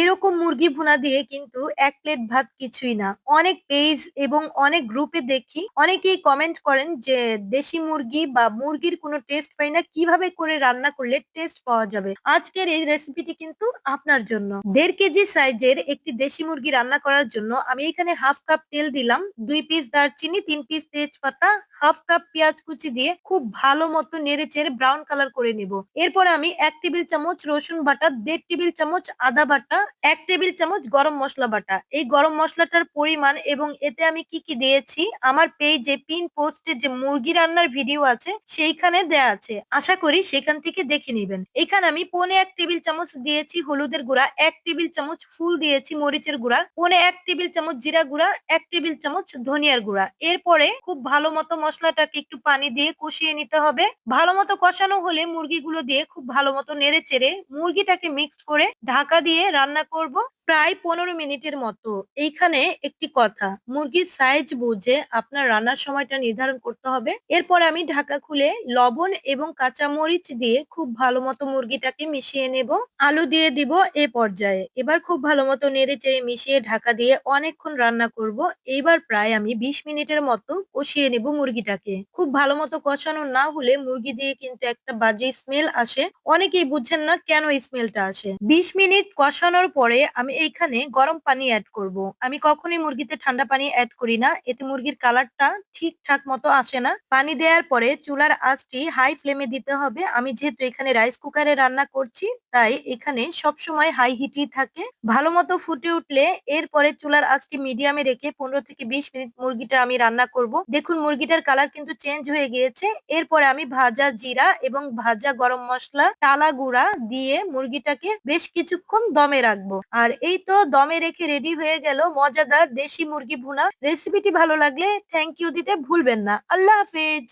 এরকম মুরগি ভুনা দিয়ে কিন্তু এক প্লেট ভাত কিছুই না। অনেক পেজ এবং অনেক গ্রুপে দেখি, অনেকেই কমেন্ট করেন যে দেশি মুরগি বা মুরগির কোনো টেস্ট পাই না, কীভাবে করে রান্না করলে টেস্ট পাওয়া যাবে? আজকের এই রেসিপিটি কিন্তু আপনার জন্য। দেড় কেজি সাইজের একটি দেশি মুরগি রান্না করার জন্য আমি এখানে হাফ কাপ তেল দিলাম, দুই পিস দারচিনি, তিন পিস তেজপাতা হাফ কাপ পেঁয়াজ কুচি দিয়ে খুব ভালো মতো নেড়ে চেড়ে ব্রাউন কালার করে নিব। এরপর আমি এক টেবিল চামচ রসুন বাটা, দেড় টেবিল চামচ আদা বাটা, এক টেবিল চামচ গরম মশলা বাটা। এই গরম মশলাটার পরিমাণ এবং এতে আমি কি কি দিয়েছি, আমার পেজে পিন পোস্টে যে মুরগি রান্নার ভিডিও আছে, সেইখানে দেয়া আছে। আশা করি সেখান থেকে দেখে নেবেন। এখানে আমি পনে এক টেবিল চামচ দিয়েছি হলুদের গুঁড়া, এক টেবিল চামচ ফুল দিয়েছি মরিচের গুঁড়া, পনে এক টেবিল চামচ জিরা গুঁড়া, এক টেবিল চামচ ধনিয়ার গুঁড়া। এরপরে খুব ভালো মতো মশলাটাকে একটু পানি দিয়ে কষিয়ে নিতে হবে। ভালো মতো কষানো হলে মুরগিগুলো দিয়ে খুব ভালো মতো নেড়ে চেড়ে মুরগিটাকে মিক্সড করে ঢাকা দিয়ে রান্না করব। প্রায় পনেরো মিনিটের মতো। এইখানে একটি কথা, মুরগির সাইজ বুঝে আপনার রান্নার সময়টা নির্ধারণ করতে হবে। এরপর আমি ঢাকা খুলে লবণ এবং কাঁচা মরিচ দিয়ে খুব ভালো মতো মুরগিটাকে মিশিয়ে নেব। আলু দিয়ে দিব এ পর্যায়ে। এবার খুব ভালো মতো নেড়ে চেড়ে মিশিয়ে ঢাকা দিয়ে অনেকক্ষণ রান্না করব। এইবার প্রায় আমি বিশ মিনিটের মতো কষিয়ে নেব মুরগিটাকে। খুব ভালো মতো কষানো না হলে মুরগি দিয়ে কিন্তু একটা বাজে স্মেল আসে। অনেকেই বুঝছেন না কেন স্মেলটা আসে। বিশ মিনিট কষানোর পরে আমি এইখানে গরম পানি অ্যাড করব। আমি কখনোই মুরগিতে ঠান্ডা পানি অ্যাড করি না। এতে মুরগির কালারটা ঠিকঠাক মতো আসে না। পানি দেওয়ার পরে চুলার আঁচটি হাই ফ্লেমে দিতে হবে। আমি যেহেতু এখানে রাইস কুকারে রান্না করছি, তাই এখানে সব সময় হাই হিটই থাকে। ভালো মতো ফুটে উঠলে এরপরে চুলার আঁচটি মিডিয়ামে রেখে পনেরো থেকে বিশ মিনিট মুরগিটা আমি রান্না করব। দেখুন মুরগিটার কালার কিন্তু চেঞ্জ হয়ে গিয়েছে। এরপরে আমি ভাজা জিরা এবং ভাজা গরম মশলা, টালা গুঁড়া দিয়ে মুরগিটাকে বেশ কিছুক্ষণ দমে রাখব। আর এই তো দমে রেখে রেডি হয়ে গেল মজাদার দেশি মুরগি ভুনা। রেসিপিটি ভালো লাগলে থ্যাংক ইউ দিতে ভুলবেন না। আল্লাহ হাফেজ।